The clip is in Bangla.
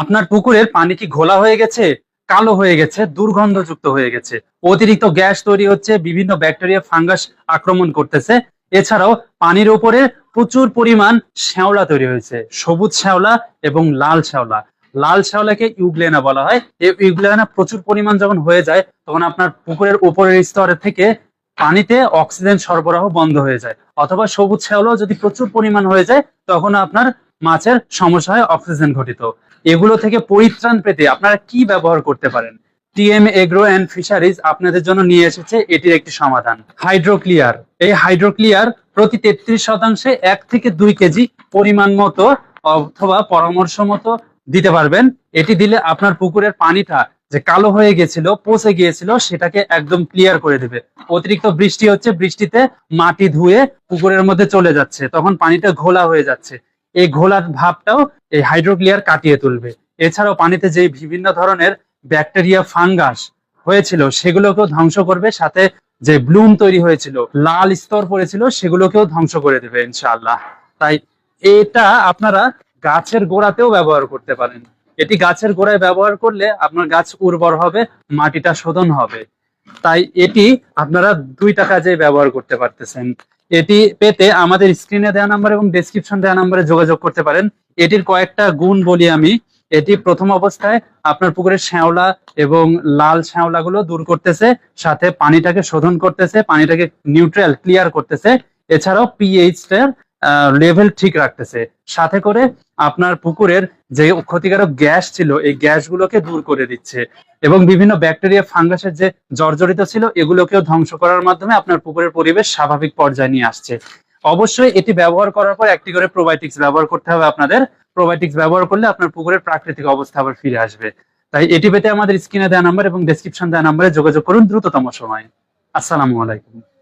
আপনার পুকুরের পানি কি ঘোলা হয়ে গেছে, কালো হয়ে গেছে, দুর্গন্ধযুক্ত হয়ে গেছে? অতিরিক্ত গ্যাস তৈরি হচ্ছে, বিভিন্ন ব্যাকটেরিয়া, ফাঙ্গাস আক্রমণ করতেছে। এছাড়াও পানির উপরে প্রচুর পরিমাণ শ্যাওলা তৈরি হয়েছে, সবুজ শ্যাওলা এবং লাল শ্যাওলা। লাল শ্যাওলাকে ইউগ্লেনা বলা হয়। এই ইউগ্লেনা প্রচুর পরিমাণ যখন হয়ে যায়, তখন আপনার পুকুরের উপরের স্তরে থেকে পানিতে অক্সিজেন সরবরাহ বন্ধ হয়ে যায়। অথবা সবুজ শ্যাওলাও যদি প্রচুর পরিমাণ হয়ে যায়, তখন আপনার মাছের সমস্যা হয় অক্সিজেন ঘটিত। এগুলো থেকে পরিত্রাণ পেতে আপনারা কি ব্যবহার করতে পারেন? টিএম, এগ্রো অ্যান্ড ফিশারিজ আপনাদের জন্য নিয়ে এসেছে এটির একটি সমাধান। হাইড্রোক্লিয়ার। এই হাইড্রোক্লিয়ার প্রতি তেত্রিশ শতাংশে এক থেকে দুই কেজি পরিমাণ মতো অথবা পরামর্শ মতো দিতে পারবেন। এটি দিলে আপনার পুকুরের পানিটা যে কালো হয়ে গেছিল, পচে গিয়েছিল, সেটাকে একদম ক্লিয়ার করে দেবে। অতিরিক্ত বৃষ্টি হচ্ছে, বৃষ্টিতে মাটি ধুয়ে পুকুরের মধ্যে চলে যাচ্ছে, তখন পানিটা ঘোলা হয়ে যাচ্ছে। এই ঘোলার ভাবটাও এই হাইড্রোক্লিয়ার কাটিয়ে তুলবে। এছাড়াও পানিতে যে বিভিন্ন ধরনের ব্যাকটেরিয়া ফাঙ্গাস হয়েছিল, সেগুলোকেও ধ্বংস করবে। সাথে যে ব্লুম তৈরি হয়েছিল, লাল স্তর পড়েছিল, সেগুলোকেও ধ্বংস করে দেবে ইনশাআল্লাহ। তাই এটা আপনারা গাছের গোড়াতেও ব্যবহার করতে পারেন। এটি গাছের গোড়ায় ব্যবহার করলে আপনার গাছ উর্বর হবে, মাটিটা শোধন হবে। তাই এটি আপনারা দুইটা কাজে ব্যবহার করতে পারতেছেন এটি পেতে আমাদের স্ক্রিনে দেওয়া নাম্বার এবং ডেসক্রিপশন দেওয়া নাম্বারে যোগাযোগ করতে পারেন। এটির কয়েকটা গুণ বলি আমি। এটি প্রথম অবস্থায় আপনার পুকুরের শ্যাওলা এবং লাল শ্যাওলা গুলো দূর করতেছে, সাথে পানিটাকে শোধন করতেছে, পানিটাকে নিউট্রাল ক্লিয়ার করতেছে। এছাড়াও পিএইচ এর লেভেল ঠিক রাখতেছে। সাথে করে আপনার পুকুরের যে ক্ষতিকারক গ্যাস ছিল, এই গ্যাসগুলোকে দূর করে দিচ্ছে। এবং বিভিন্ন ব্যাকটেরিয়া ফাঙ্গাসের যে জর্জরিত ছিল, এগুলোকেও ধ্বংস করার মাধ্যমে আপনার পুকুরের পরিবেশ স্বাভাবিক পর্যায়ে নিয়ে আসছে। অবশ্যই এটি ব্যবহার করার পর একটি করে প্রোবায়োটিক্স ব্যবহার করতে হবে আপনাদের। প্রোবায়োটিক্স ব্যবহার করলে আপনার পুকুরের প্রাকৃতিক অবস্থা আবার ফিরে আসবে। তাই এটি পেতে আমাদের স্ক্রিনে দেওয়া নাম্বার এবং ডেসক্রিপশন দেওয়া নাম্বারে যোগাযোগ করুন দ্রুততম সময়ে। আসসালামু আলাইকুম।